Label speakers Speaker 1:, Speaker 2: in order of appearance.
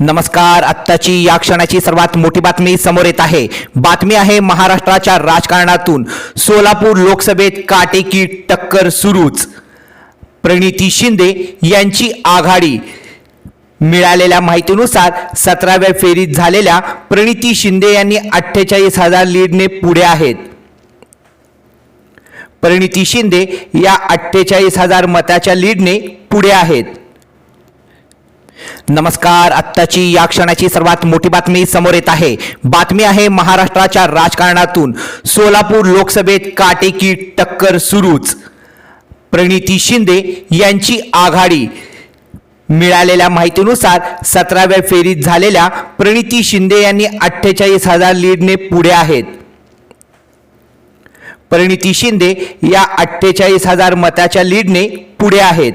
Speaker 1: नमस्कार आत्ताची या क्षणाची सर्वात मोठी बातमी समोर येत आहे. बातमी आहे महाराष्ट्राच्या राजकारणातून. सोलापूर लोकसभेत काटेकी टक्कर सुरूच. प्रणिती शिंदे यांची आघाडी. मिळालेल्या माहितीनुसार सतराव्या फेरीत झालेल्या प्रणिती शिंदे यांनी अठ्ठेचाळीस हजार लीडने पुढे आहेत. प्रणिती शिंदे या अठ्ठेचाळीस हजार मताच्या लीडने पुढे आहेत. नमस्कार आत्ताची या क्षणाची सर्वात मोठी बातमी समोर येत आहे. बातमी आहे महाराष्ट्राच्या राजकारणातून. सोलापूर लोकसभेत काटेकी टक्कर सुरूच. प्रणिती शिंदे यांची आघाडी. मिळालेल्या माहितीनुसार सतराव्या फेरीत झालेल्या प्रणिती शिंदे यांनी अठ्ठेचाळीस हजार लीडने पुढे आहेत. प्रणिती शिंदे या अठ्ठेचाळीस हजार मताच्या लीडने पुढे आहेत.